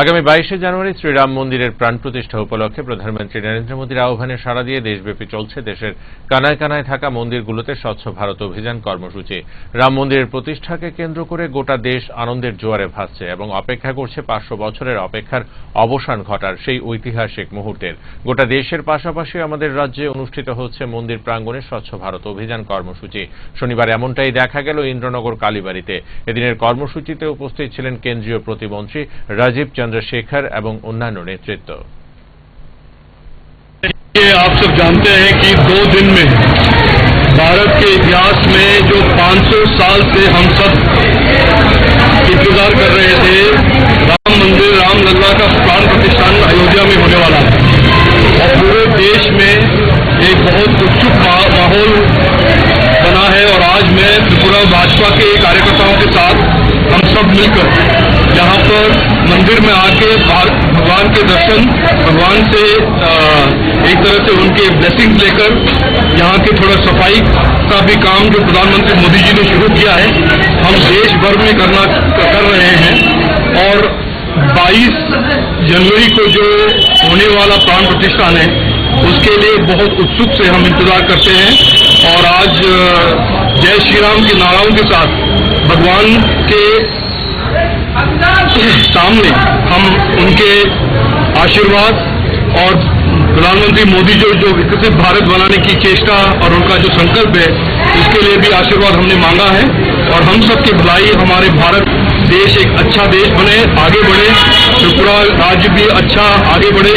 আগামী বাইশে জানুয়ারি শ্রীরাম মন্দিরের প্রাণ প্রতিষ্ঠা উপলক্ষে প্রধানমন্ত্রী নরেন্দ্র মোদীর আহ্বানে সাড়া দিয়ে দেশব্যাপী চলছে দেশের কানায় কানায় থাকা মন্দিরগুলোতে স্বচ্ছ ভারত অভিযান কর্মসূচি। রাম মন্দিরের প্রতিষ্ঠাকে কেন্দ্র করে গোটা দেশ আনন্দের জোয়ারে ভাসছে এবং অপেক্ষা করছে পাঁচশো বছরের অপেক্ষার অবসান ঘটার সেই ঐতিহাসিক মুহূর্তের। গোটা দেশের পাশাপাশি আমাদের রাজ্যে অনুষ্ঠিত হচ্ছে মন্দির প্রাঙ্গণে স্বচ্ছ ভারত অভিযান কর্মসূচি। শনিবার এমনটাই দেখা গেল ইন্দ্রনগর কালীবাড়িতে। এদিনের কর্মসূচিতে উপস্থিত ছিলেন কেন্দ্রীয় প্রতিমন্ত্রী রাজীব চন্দ্রশেখর এবং অন্যান্য নেতৃত্ব ये आप सब जानते हैं कि दो दिन में भारत के इतिहास में जो 500 साल से हम सब इंतजार कर रहे थे राम मंदिर रामलला का प्राण प्रतिष्ठान अयोध्या में होने वाला है और पूरे देश में एक बहुत उत्सुक मा- माहौल बना है और आज मैं त्रिपुरा भाजपा के कार्यकर्ताओं के साथ हम सब मिलकर यहाँ पर मंदिर में आके भगवान के दर्शन, भगवान से एक तरह से उनके ब्लेसिंग्स लेकर यहाँ के थोड़ा सफ़ाई का भी काम जो प्रधानमंत्री मोदी जी ने शुरू किया है, हम देश भर में करना, कर रहे हैं। और 22 जनवरी को जो होने वाला प्राण प्रतिष्ठान है, उसके लिए बहुत उत्सुक से हम इंतज़ार करते हैं। और आज जय श्री राम के नाराओं के साथ भगवान के सामने हम उनके आशीर्वाद और प्रधानमंत्री मोदी जो जो विकसित भारत बनाने की चेष्टा और उनका जो संकल्प है, उसके लिए भी आशीर्वाद हमने मांगा है। और हम सबकी भलाई, हमारे भारत देश एक अच्छा देश बने, आगे बढ़े त्रिपुरा राज्य भी अच्छा आगे बढ़े।